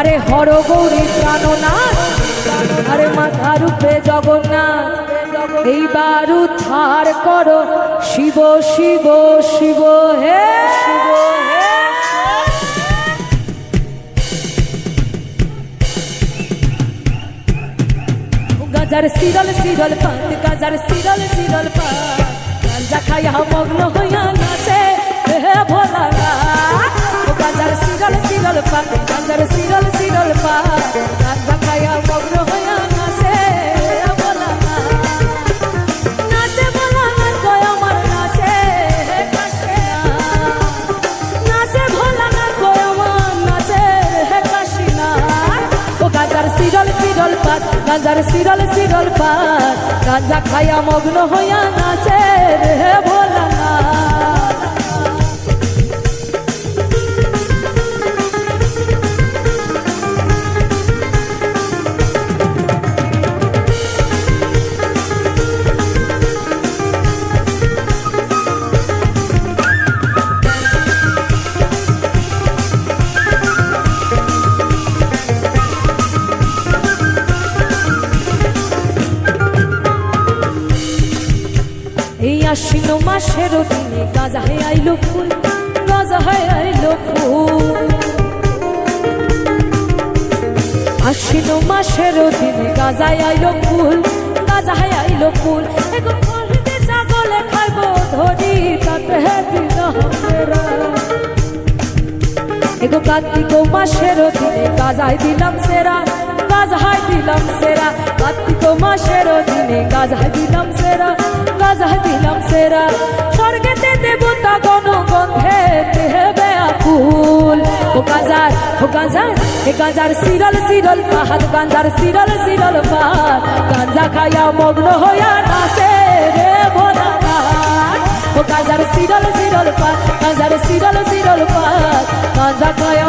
আরে হর গৌরী প্রাণনাথ আরে মাথার উপরে জগন্নাথ, এইবার উদ্ধার করো শিব শিব শিব, হে। শিব গাজার সিরল সিরল পাত, গাজার সিরল সিরল পাত গাঞ্জা খাইয়া মগ্ন হইয়া নাচে, হে ভোলা গাজার সিরল সিরল পাত গাজার সিরল সিরল পাত গাঁজা খাইয়া মগ্ন হইয়া নাচে রে ভোলা আশ্বিন মাসের দিনে, গাজা হয়ে আইলো ফুল, গাজা হয়ে আইলো ফুল। আশ্বিন মাসের দিনে গাজায় আইলো ফুল, গাজা হয়ে আইলো ফুল। এগো ফলতে ছাগলে খাইবো ধরি তাতে দিন হামেরা এগো কার্তিক মাসের দিনে গাজায় দিলাম সেরা গাজায় দিলাম সেরা। কার্তিক মাসের দিনে গাজায় দিলাম সেরা গাজায় সেরা স্বর্গেতে দেবতা গণ গন্ধে দেবে আকুল। ও গাজার ও গাজার, এ গাজার সিরল সিরল পাহাড় গাঞ্জার সিরল সিরল পাহাড়। গাঞ্জা খাইয়া মগ্ন হইয়া নাচে রে ভোলা ও গাজার সিরল সিরল পাত গাজার সিরল সিরল পাত গাঁজা খায়া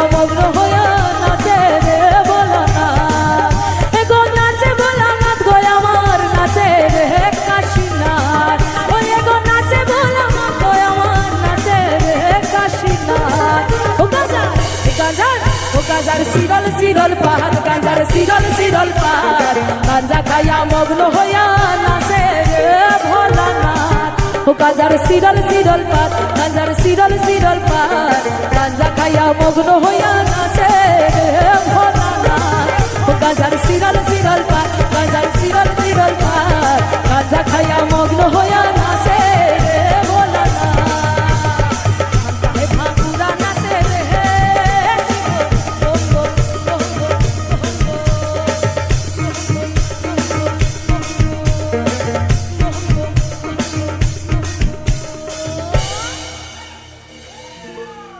ও গাজার সিরল সিরল পাহাড়, গাজার সিরল সিরল পাহাড়। গাঁজা খায়া মগ্ন হইয়া নাচে রে ভোলা ও গাজার সিরল সিরল পাহাড়, গাজার সিরল সিরল খাইয়া মগ্ন